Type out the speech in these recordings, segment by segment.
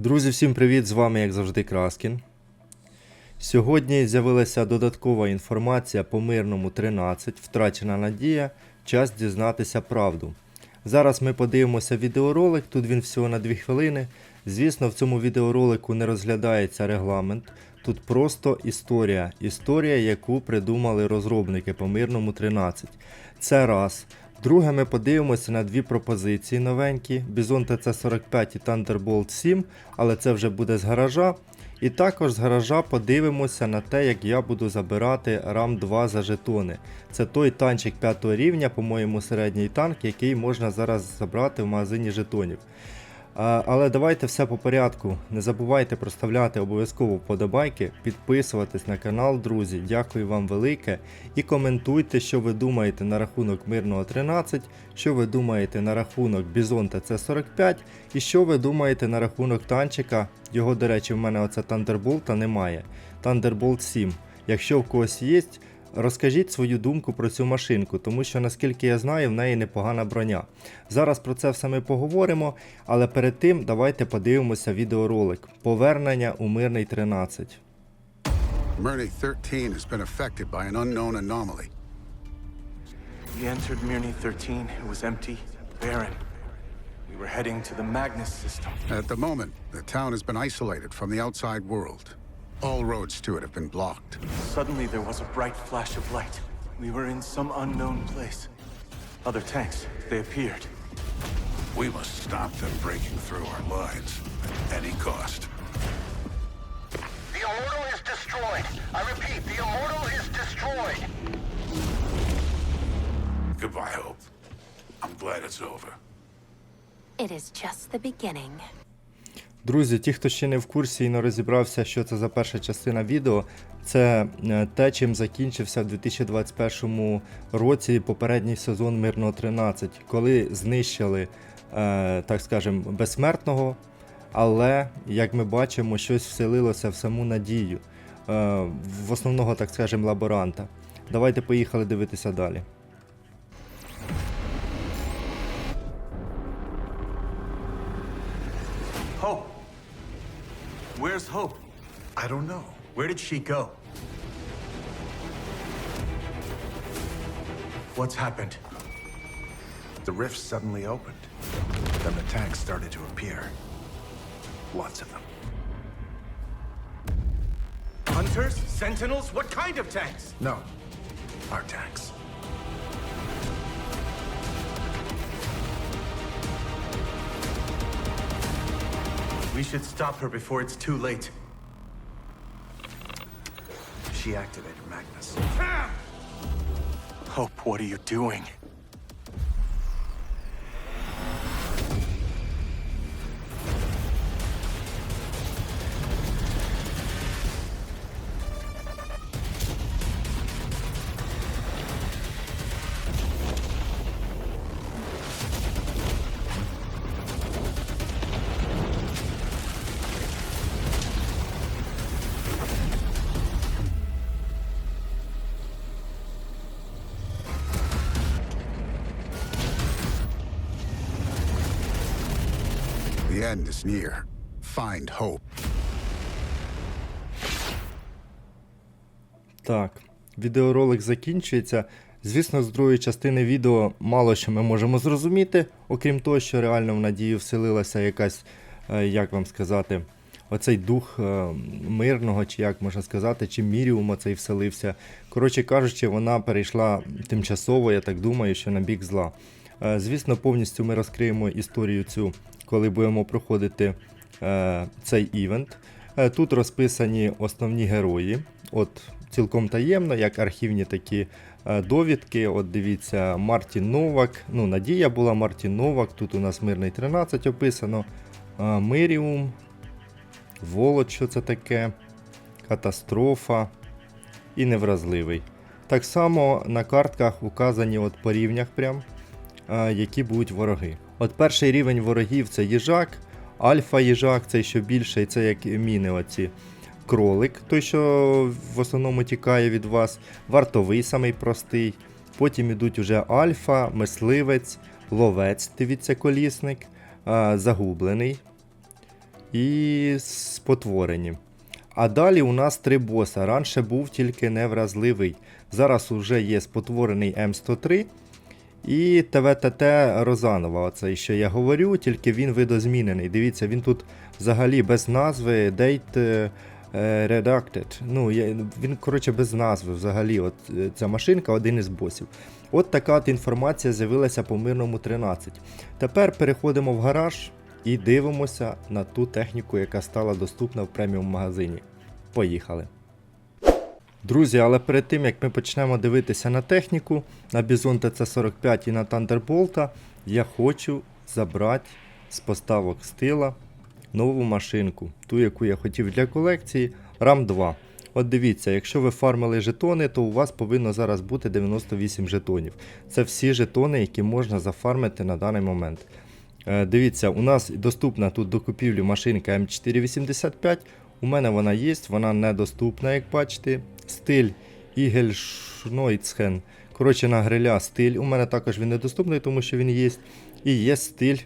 Друзі, всім привіт! З вами, як завжди, Краскін. Сьогодні з'явилася додаткова інформація по мирному 13, втрачена надія, час дізнатися правду. Зараз ми подивимося відеоролик, тут він всього на 2 хвилини. Звісно, в цьому відеоролику не розглядається регламент, тут просто історія. Історія, яку придумали розробники по мирному 13. Це раз. Друге, ми подивимося на дві пропозиції новенькі: Bizon TC45 і Thunderbolt 7, але це вже буде з гаража. І також з гаража подивимося на те, як я буду забирати RAM 2 за жетони. Це той танчик 5 рівня, по-моєму, середній танк, який можна зараз забрати в магазині жетонів. Але давайте все по порядку. Не забувайте проставляти обов'язково вподобайки, підписуватись на канал, друзі. Дякую вам велике. І коментуйте, що ви думаєте на рахунок мирного 13, що ви думаєте на рахунок Bison TC45 і що ви думаєте на рахунок танчика. Його, до речі, в мене оце Thunderbolt немає. Thunderbolt 7. Якщо в когось є, Розкажіть свою думку про цю машинку, тому що, наскільки я знаю, в неї непогана броня. Зараз про це все ми поговоримо, але перед тим давайте подивимося відеоролик Повернення у мирний 13. Murnay 13 has been affected by an unknown anomaly. We entered Mirny 13. It was empty, barren. We were heading to the Magnus system. At the moment, the town has been isolated from the outside world. All roads to it have been blocked. Suddenly, there was a bright flash of light. We were in some unknown place. Other tanks, they appeared. We must stop them breaking through our lines at any cost. The Immortal is destroyed. I repeat, the Immortal is destroyed. Goodbye, Hope. I'm glad it's over. It is just the beginning. Друзі, ті, хто ще не в курсі і не розібрався, що це за перша частина відео, це е, те, чим закінчився в 2021 році попередній сезон Мирного 13, коли знищили, е, так скажем, безсмертного. Але, як ми бачимо, щось вселилося в саму надію, е, в основного, так скажем, лаборанта. Давайте поїхали дивитися далі. Where's Hope? I don't know. Where did she go? What's happened? The rift suddenly opened. Then the tanks started to appear. Lots of them. Hunters? Sentinels? What kind of tanks? No, our tanks. We should stop her before it's too late. She activated Magnus. Hope, what are you doing? End is near. Find hope. Так, відеоролик закінчується. Звісно, з другої частини відео мало що ми можемо зрозуміти, окрім того, що реально в надію вселилася якась, е, як вам сказати, оцей дух е, мирного, чи як можна сказати, чи Міріум оцей вселився. Коротше кажучи, вона перейшла тимчасово, я так думаю, що на бік зла. Е, Звісно, повністю ми розкриємо історію цю, коли будемо проходити е, цей івент. Е, Тут розписані основні герої. От цілком таємно, як архівні такі е, довідки. От дивіться, Мартін Новак. Ну, Надія була Мартін Новак. Тут у нас мирний 13 описано. Е, Миріум. Волод, що це таке? Катастрофа і невразливий. Так само на картках указані от по рівнях прям, е, які будуть вороги. От перший рівень ворогів це їжак, альфа їжак, це що більше, це як міни оці. Кролик, той, що в основному тікає від вас, вартовий самий простий. Потім ідуть уже альфа, мисливець, ловець, дивіться, колісник, загублений. і спотворені. А далі у нас три боса. Раніше був тільки невразливий. Зараз уже є спотворений М103 і ТВТТ Розанова. Оце що я говорю, тільки він видозмінений. Дивіться, він тут взагалі без назви Date е, Redacted. Ну, він, коротше, без назви взагалі. От е, ця машинка один із босів. От така от інформація з'явилася по мирному 13. Тепер переходимо в гараж і дивимося на ту техніку, яка стала доступна в преміум магазині. Поїхали. Друзі, але перед тим як ми почнемо дивитися на техніку, на Bison TC45 і на Thunderbolt, я хочу забрати з поставок стила нову машинку, ту, яку я хотів для колекції RAM 2. От дивіться, якщо ви фармили жетони, то у вас повинно зараз бути 98 жетонів. Це всі жетони, які можна зафармити на даний момент. Е, Дивіться, у нас доступна тут до купівлі машинка М485. У мене вона є, вона недоступна, як бачите. Стиль Ігельшнойцхен. Коротше, на гриля стиль. У мене також він недоступний, тому що він є. І є стиль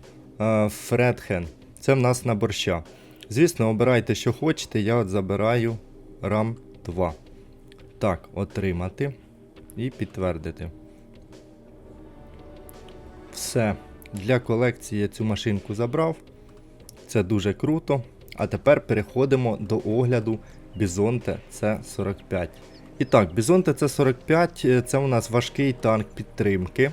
Фредхен. Це в нас на борща. Звісно, обирайте, що хочете. Я от забираю RAM 2. Так, отримати і підтвердити. Все. Для колекції я цю машинку забрав. Це дуже круто. А тепер переходимо до огляду Бізонте С45. І так, Бізонте С45 е, це у нас важкий танк підтримки.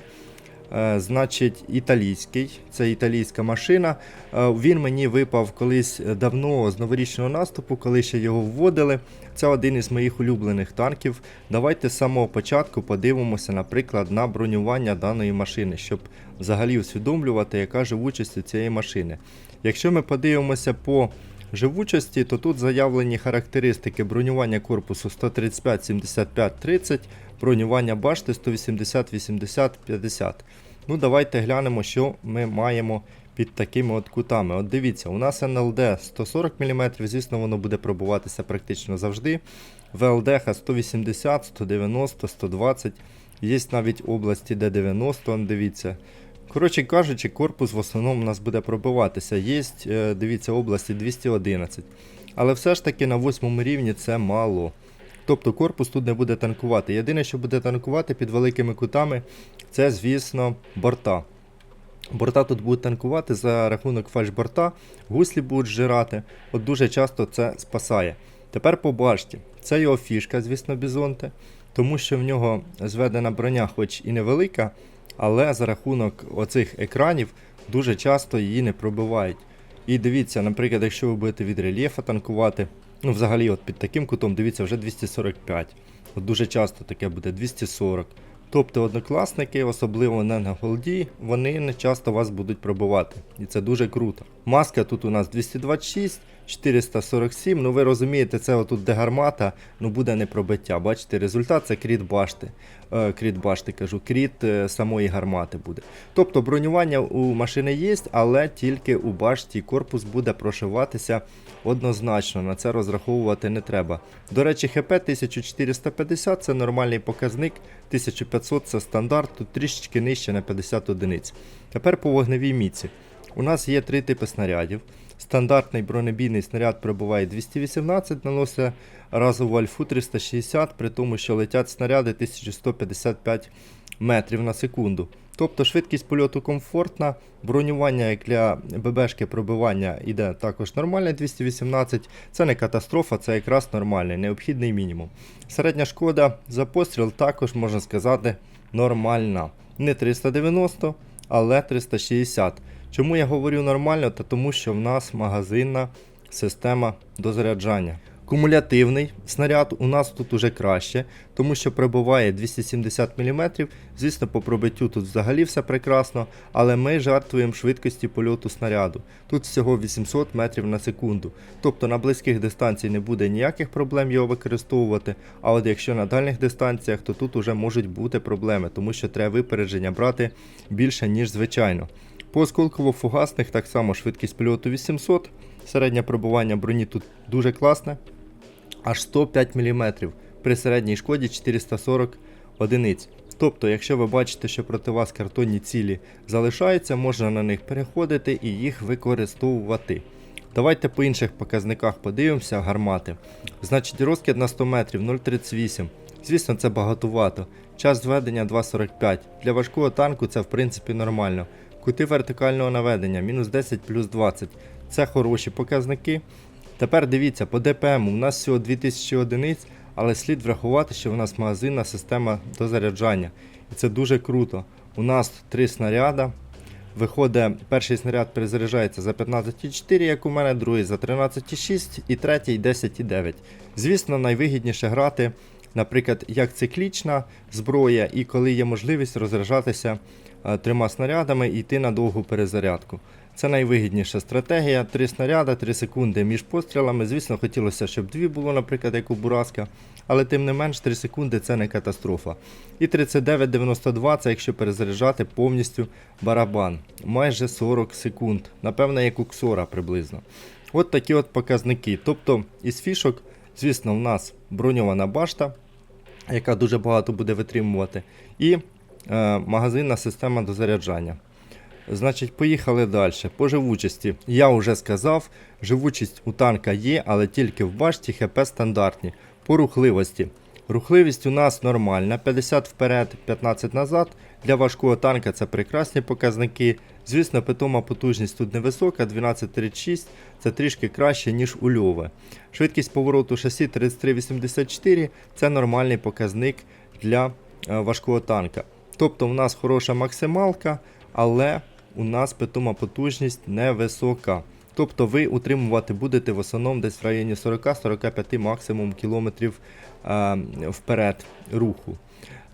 Е, значить, італійський. Це італійська машина. Е, Він мені випав колись давно з новорічного наступу, коли ще його вводили. Це один із моїх улюблених танків. Давайте з самого початку подивимося, наприклад, на бронювання даної машини, щоб взагалі усвідомлювати, яка живучість у цієї машини. Якщо ми подивимося по живучості, то тут заявлені характеристики бронювання корпусу 135, 75, 30, бронювання башти 180, 80, 50. Ну, давайте глянемо, що ми маємо під такими от кутами. От дивіться, у нас НЛД 140 мм, звісно, воно буде пробуватися практично завжди. ВЛД 180, 190, 120. Є навіть області, де 90, дивіться. Коротше кажучи, корпус в основному у нас буде пробиватися. Є, е, дивіться, області 211. Але все ж таки на восьмому рівні це мало. Тобто корпус тут не буде танкувати. Єдине, що буде танкувати під великими кутами, це, звісно, борта. Борта тут будуть танкувати за рахунок фальшборта, гуслі будуть жирати. От дуже часто це спасає. Тепер по башті. Це його фішка, звісно, бізонте, тому що в нього зведена броня, хоч і невелика, але за рахунок оцих екранів дуже часто її не пробивають. І дивіться, наприклад, якщо ви будете від рельєфа танкувати, ну взагалі от під таким кутом, дивіться, вже 245. От дуже часто таке буде 240. Тобто однокласники, особливо не на голді, вони не часто вас будуть пробивати. І це дуже круто. Маска тут у нас 226, 447. Ну ви розумієте, це отут де гармата, ну буде не пробиття. Бачите, результат це кріт башти. Е, кріт башти кажу, кріт е, самої гармати буде. Тобто бронювання у машини є, але тільки у башті корпус буде прошиватися однозначно. На це розраховувати не треба. До речі, ХП 1450 це нормальний показник, 1500 це стандарт, тут трішечки нижче на 50 одиниць. Тепер по вогневій міці. У нас є три типи снарядів. Стандартний бронебійний снаряд прибуває 218, наносить разову альфу 360, при тому, що летять снаряди 1155 метрів на секунду. Тобто швидкість польоту комфортна, бронювання як для ББшки пробивання йде також нормальне 218. Це не катастрофа, це якраз нормальний, необхідний мінімум. Середня шкода за постріл також можна сказати нормальна. Не 390, але 360. Чому я говорю нормально? Та тому що в нас магазинна система дозаряджання. Кумулятивний снаряд у нас тут уже краще, тому що прибуває 270 мм. Звісно, по пробиттю тут взагалі все прекрасно, але ми жертвуємо швидкості польоту снаряду. Тут всього 800 метрів на секунду. Тобто на близьких дистанціях не буде ніяких проблем його використовувати. А от якщо на дальніх дистанціях, то тут уже можуть бути проблеми, тому що треба випередження брати більше, ніж звичайно. По осколково-фугасних так само швидкість польоту 800. Середнє пробування броні тут дуже класне. Аж 105 мм при середній шкоді 440 одиниць. Тобто, якщо ви бачите, що проти вас картонні цілі залишаються, можна на них переходити і їх використовувати. Давайте по інших показниках подивимося гармати. Значить, розкид на 100 метрів 0,38. Звісно, це багатувато. Час зведення 2,45. Для важкого танку це в принципі нормально. Кути вертикального наведення мінус 10 плюс 20. Це хороші показники. Тепер дивіться, по ДПМ у нас всього 2000 одиниць, але слід врахувати, що у нас магазинна система дозаряджання. І це дуже круто. У нас три снаряда. Виходить, перший снаряд перезаряджається за 15,4, як у мене, другий за 13,6 і третій 10,9. Звісно, найвигідніше грати, наприклад, як циклічна зброя, і коли є можливість розряджатися е, трьома снарядами і йти на довгу перезарядку. Це найвигідніша стратегія. Три снаряди, 3 секунди між пострілами. Звісно, хотілося, щоб дві було, наприклад, як у Бураска. Але тим не менш 3 секунди це не катастрофа. І 39,92 це якщо перезаряджати повністю барабан. Майже 40 секунд. Напевно, як у Ксора приблизно. От такі от показники. Тобто із фішок, звісно, в нас броньована башта, яка дуже багато буде витримувати, і е, магазинна система дозаряджання. Значить, поїхали далі. По живучості. Я вже сказав, живучість у танка є, але тільки в башті ХП стандартні. По рухливості. Рухливість у нас нормальна, 50 вперед, 15 назад. Для важкого танка це прекрасні показники. Звісно, питома потужність тут невисока, 12,36, це трішки краще, ніж у Льове. Швидкість повороту шасі 33,84 це нормальний показник для е, важкого танка. Тобто у нас хороша максималка, але у нас питома потужність невисока. Тобто ви утримувати будете в основному десь в районі 40-45 максимум кілометрів е, вперед руху.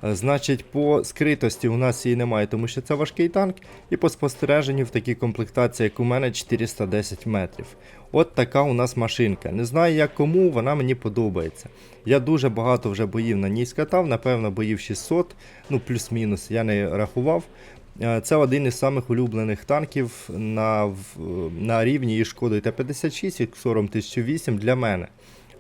Е, Значить, по скритості у нас її немає, тому що це важкий танк, і по спостереженню в такій комплектації, як у мене, 410 метрів. От така у нас машинка. Не знаю як кому, вона мені подобається. Я дуже багато вже боїв на ній скатав, напевно, боїв 600, ну плюс-мінус, я не рахував. Е, Це один із самих улюблених танків на, на рівні із шкодою Т-56 і Ксором 1008 для мене.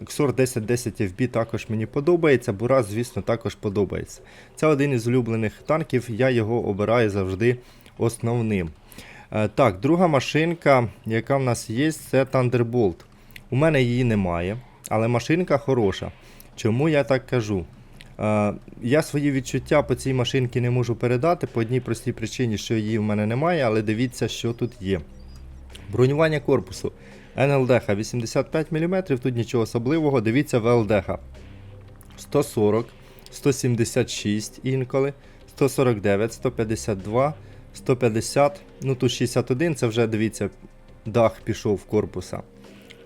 Ксор 1010 FB також мені подобається, Бурас, звісно, також подобається. Це один із улюблених танків, я його обираю завжди основним. Е, Так, друга машинка, яка в нас є, це Thunderbolt. У мене її немає, але машинка хороша. Чому я так кажу? Е, Я свої відчуття по цій машинці не можу передати по одній простій причині, що її в мене немає, але дивіться, що тут є. Бронювання корпусу. НЛДХ 85 мм, тут нічого особливого. Дивіться ВЛДХ 140, 176 інколи, 149, 152, 150, ну тут 61, це вже дивіться, дах пішов в корпуса.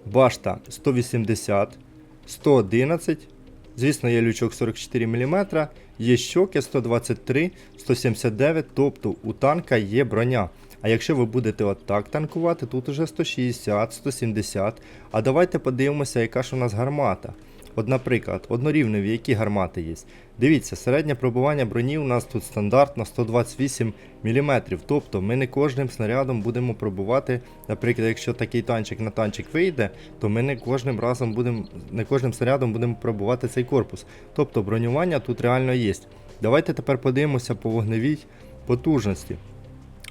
Башта 180, 111. Звісно, є лючок 44 мм, є щоки 123, 179, тобто у танка є броня. А якщо ви будете отак танкувати, тут уже 160, 170. А давайте подивимося, яка ж у нас гармата. От, наприклад, однорівневі, які гармати є. Дивіться, середнє пробування броні у нас тут стандартно 128 мм. Тобто ми не кожним снарядом будемо пробувати. Наприклад, якщо такий танчик на танчик вийде, то ми не кожним разом будемо, не кожним снарядом будемо пробувати цей корпус. Тобто бронювання тут реально є. Давайте тепер подивимося по вогневій потужності.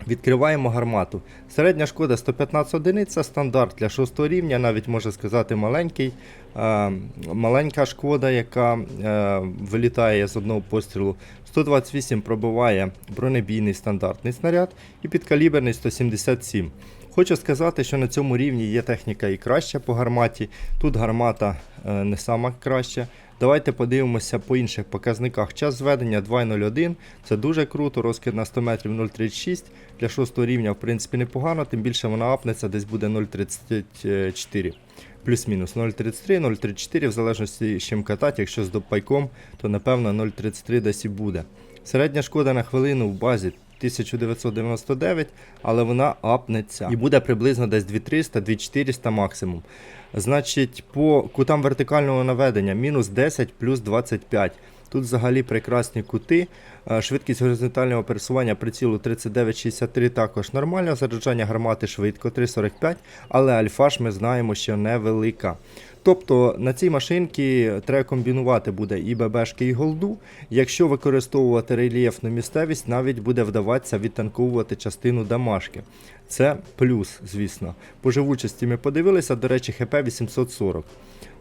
Відкриваємо гармату. Середня шкода 115 одиниць, це стандарт для 6 рівня, навіть можна сказати маленький. Е, маленька шкода, яка е, вилітає з одного пострілу. 128 пробиває бронебійний стандартний снаряд і підкаліберний 177. Хочу сказати, що на цьому рівні є техніка і краща по гарматі. Тут гармата е, не сама краща. Давайте подивимося по інших показниках. Час зведення 2.01, це дуже круто, розкид на 100 метрів 0.36. Для 6 рівня, в принципі, непогано, тим більше вона апнеться, десь буде 0.34. Плюс-мінус 0.33, 0.34, в залежності з чим катати, якщо з допайком, то напевно 0.33 десь і буде. Середня шкода на хвилину в базі 1999, але вона апнеться і буде приблизно десь 2300-2400 максимум. Значить, по кутам вертикального наведення мінус 10 плюс 25. Тут взагалі прекрасні кути. Е, Швидкість горизонтального пересування прицілу 39,63 також нормально. Заряджання гармати швидко 3,45, але альфа ж ми знаємо, що невелика. Тобто на цій машинці треба комбінувати буде і ББшки, і голду. Якщо використовувати рельєфну місцевість, навіть буде вдаватися відтанковувати частину дамашки. Це плюс, звісно. По живучості ми подивилися, до речі, ХП 840.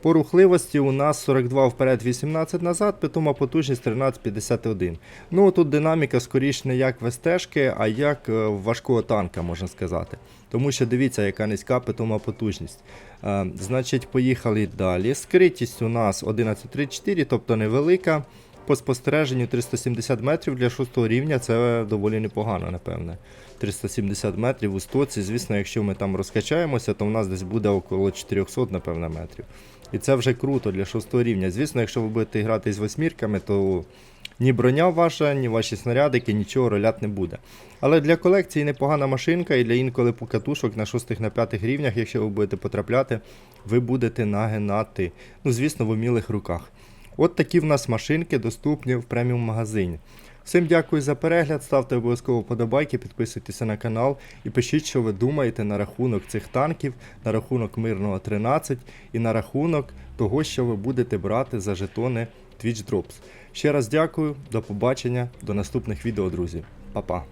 По рухливості у нас 42 вперед, 18 назад, питома потужність 1351. Ну тут динаміка скоріш не як в СТшки, а як е, важкого танка, можна сказати. Тому що дивіться, яка низька питома потужність. Е, значить, поїхали далі. Скритість у нас 1134, тобто невелика. По спостереженню 370 метрів для 6 рівня це доволі непогано, напевне. 370 метрів у стоці. Звісно, якщо ми там розкачаємося, то у нас десь буде около 400, напевне, метрів. І це вже круто для 6 рівня. Звісно, якщо ви будете грати з восьмірками, то ні броня ваша, ні ваші снарядики, нічого роляти не буде. Але для колекції непогана машинка і для інколи покатушок на 6 на 5 рівнях, якщо ви будете потрапляти, ви будете нагинати. Ну, звісно, в умілих руках. От такі в нас машинки доступні в преміум магазині. Всім дякую за перегляд, ставте обов'язково подобайки, підписуйтеся на канал і пишіть, що ви думаєте на рахунок цих танків, на рахунок мирного 13 і на рахунок того, що ви будете брати за жетони Twitch Drops. Ще раз дякую, до побачення, до наступних відео, друзі. Па-па.